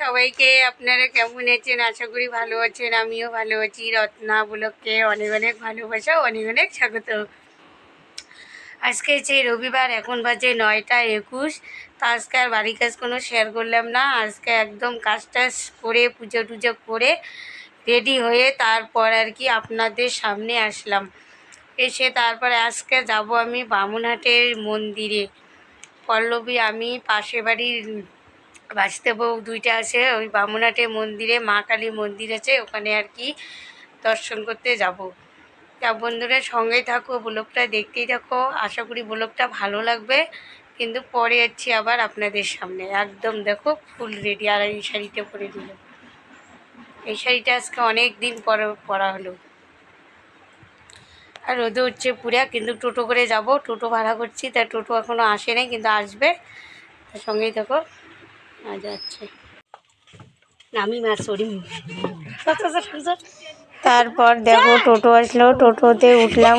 সবাইকে আপনারা কেমন আছেন? আশা করি ভালো আছেন, আমিও ভালো আছি। রত্না ব্লককে অনেক অনেক ভালোবাসা, অনেক অনেক স্বাগত। আজকে যে রবিবার, এখন বাজে নয়টা একুশ। তা আজকে আর বাড়ির কাজ কোনো শেয়ার করলাম না। আজকে একদম কাজ টাজ করে, পুজো টুজো করে রেডি হয়ে তারপর আর কি আপনাদের সামনে আসলাম। এসে তারপরে আজকে যাব আমি বামুনহাটের মন্দিরে। পল্লবী, আমি পাশে বাড়ির বাঁচতে বউ দুইটা আছে ওই বামুনাটে মন্দিরে, মা কালী মন্দির আছে, ওখানে আর কি দর্শন করতে যাব। তা বন্ধুরা সঙ্গেই থাকো, ব্লগটা দেখতেই থাকো, আশা করি ব্লগটা ভালো লাগবে। কিন্তু পরে যাচ্ছি আবার আপনাদের সামনে। একদম দেখো, ফুল রেডি। আর এই শাড়িটা পরে দিল এই শাড়িটা আজকে অনেক দিন পরে পরা হলো। আর রোদে হচ্ছে পুরা, কিন্তু টোটো করে যাব। টোটো ভাড়া করছি, তা টোটো এখনও আসে নাই, কিন্তু আসবে। সঙ্গেই আজ যাচ্ছে। নামি মার সরি তারপর দেখো টোটো আসলো টোটোতে উঠলাম।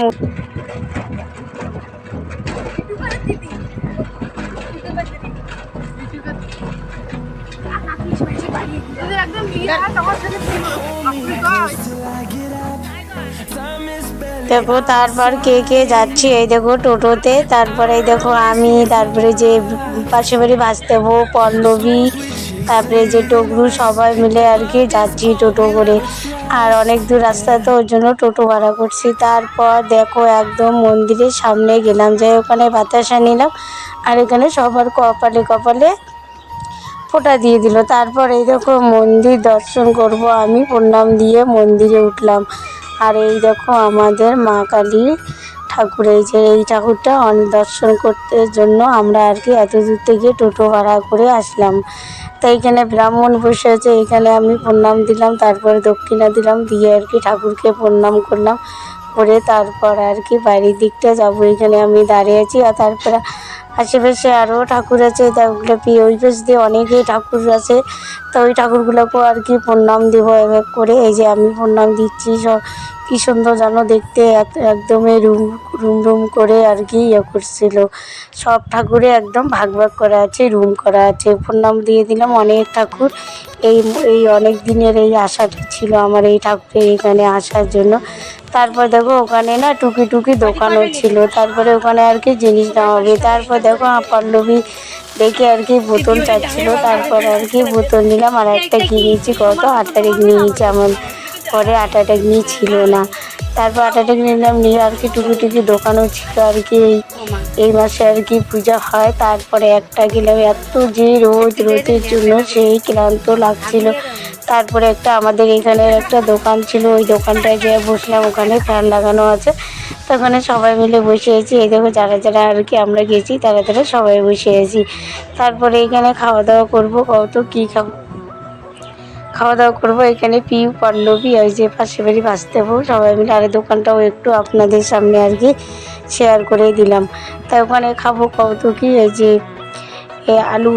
দেখো, তারপর কে কে যাচ্ছি? এই দেখো, টোটোতে। তারপরে এই দেখো, আমি, তারপরে যে পাশে বাড়ি বাঁচতেবো পল্লবী, তারপরে যে টগরু, সবাই মিলে আর কি যাচ্ছি টোটো করে। আর অনেক দূর রাস্তা তো, ওর জন্য টোটো ভাড়া করছি। তারপর দেখো, একদম মন্দিরের সামনে গেলাম। যাই ওখানে বাতাসা নিলাম আর এখানে সবার কপালে কপালে ফোঁটা দিয়ে দিল। তারপর এই দেখো, মন্দির দর্শন করব আমি। প্রণাম দিয়ে মন্দিরে উঠলাম। আর এই দেখো আমাদের মা কালীর ঠাকুর এই যে এই ঠাকুরটা দর্শন করতে জন্য আমরা আর কি এত দূর থেকে টোটো ভাড়া করে আসলাম। তো এইখানে ব্রাহ্মণ বসে আছে, এখানে আমি প্রণাম দিলাম, তারপরে দক্ষিণা দিলাম, দিয়ে আর কি ঠাকুরকে প্রণাম করলাম। করে তারপর আর কি বাড়ির দিকটা যাব, এখানে আমি দাঁড়িয়ে আছি। আর তারপরে আশেপাশে আরও ঠাকুর আছে, তা ওগুলো ওই পাশ দিয়ে অনেকেই ঠাকুর আছে। তো ওই ঠাকুরগুলোকেও আর কি প্রণাম দেবো এভাবে করে। এই যে আমি প্রণাম দিচ্ছি সব কী সুন্দর যেন দেখতে একদমই রুম রুম রুম করে আর কি ইয়ে করছিল। সব ঠাকুরে একদম ভাগ ভাগ করা আছে, রুম করা আছে। নাম দিয়ে দিলাম অনেক ঠাকুর। এই এই অনেক দিনের এই আশাটা ছিল আমার এই ঠাকুরের এখানে আসার জন্য। তারপর দেখো ওখানে না টুকি টুকি দোকানও ছিল। তারপরে ওখানে আর কি জিনিস নেওয়া হবে। তারপর দেখো পল্লবী দেখে আর কি বোতল চাচ্ছিল। তারপর আর কি বোতল নিলাম। আর একটা কিনেছি, কত আটারে নিয়েছি আমার। পরে আটাটা নিয়ে ছিল না। তারপর আটা আটাটা নিলাম, নিয়ে আর কি টুকি টুকি দোকানও ছিল আর কি। এই মাসে আর কি পূজা হয়, তারপরে একটা গেলাম এত যে রোদ রোদের জন্য সেই ক্লান্ত লাগছিল। তারপরে একটা আমাদের এখানে একটা দোকান ছিল, ওই দোকানটায় গিয়ে বসলাম, ওখানে ফ্যান লাগানো আছে। তো ওখানে সবাই মিলে বসে আছি। এই দেখো যারা যারা আর কি আমরা গেছি, তারা তারা সবাই বসে আছি। তারপরে এখানে খাওয়া দাওয়া করব কত কী খাব? খাওয়া দাওয়া করব, এখানে পিউ, পল্লবী ওই যে পাশে বাড়ি বাঁচতেবো সবাই মিলে আর দোকানটাও একটু আপনাদের সামনে আর কি শেয়ার করে দিলাম। তাই ওখানে খাব কত কি, এই যে আলু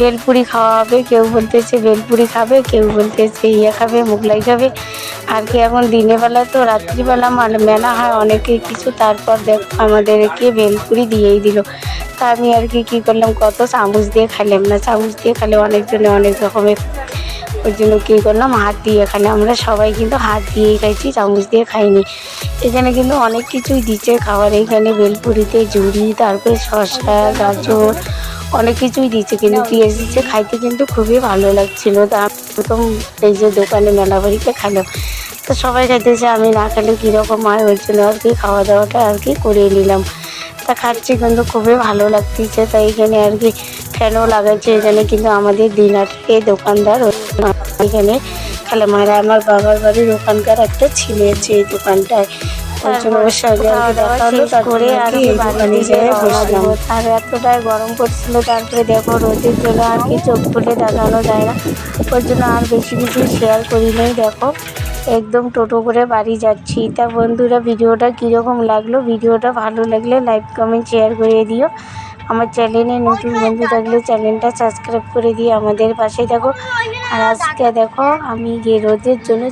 বেলপুরি খাওয়া হবে, কেউ বলতেছে বেলপুরি খাবে, কেউ বলতেছে ইয়ে খাবে, মোগলাই খাবে। আর কি এখন দিনের বেলা তো, রাত্রিবেলা মানে মেলা হয়, অনেকে কিছু তারপর দেখ, আমাদেরকে বেলপুরি দিয়েই দিল। তা আমি আর কি, কী করলাম, কত চামচ দিয়ে খাইলাম না, চামচ দিয়ে খালে অনেকজনে অনেক রকমের ওই জন্য কী করলাম? হাত দিয়ে এখানে আমরা সবাই কিন্তু হাত দিয়েই খাইছি, চামচ দিয়ে খাইনি। এখানে কিন্তু অনেক কিছুই দিচ্ছে খাবার। এখানে বেলপুরিতে ঝুড়ি তারপরে শসা, গাজর, অনেক কিছুই দিচ্ছে। কিন্তু পেঁয়াজ দিচ্ছে, খাইতে কিন্তু খুবই ভালো লাগছিল। তা প্রথম এই যে দোকানে মেলা বাড়িতে খেলাম তো সবাই খাইতেছে, আমি না খেলে কীরকম হয়? ওই জন্য আর কি খাওয়া দাওয়াটা আর কি করে নিলাম। তা খাচ্ছি কিন্তু খুবই ভালো লাগতেছে। তাই এখানে আর কি ফ্যানও লাগাচ্ছে। এখানে কিন্তু আমাদের দিনাটে দোকানদার। এখানে খেলা মারা আমার বাবার বাড়ির ওখানকার একটা ছিল আছে এই দোকানটায়। করে আর আর এতটাই গরম পড়ছিল তারপরে দেখো রোদের জন্য আর কি চোখ দেখানো যায় না। ওর জন্য আর বেশি কিছু শেয়ার করি নেই দেখো। একদম টোটো করে বাড়ি যাচ্ছি। তা বন্ধুরা ভিডিওটা কীরকম লাগল? ভিডিওটা ভালো লাগলে লাইক কমেন্ট শেয়ার করে দিও। আমার চ্যানেলে নতুন বন্ধু থাকলে চ্যানেলটা সাবস্ক্রাইব করে দিয়ে আমাদের পাশে দেখো আর আজকে দেখো আমি গিয়ে রোদের জন্য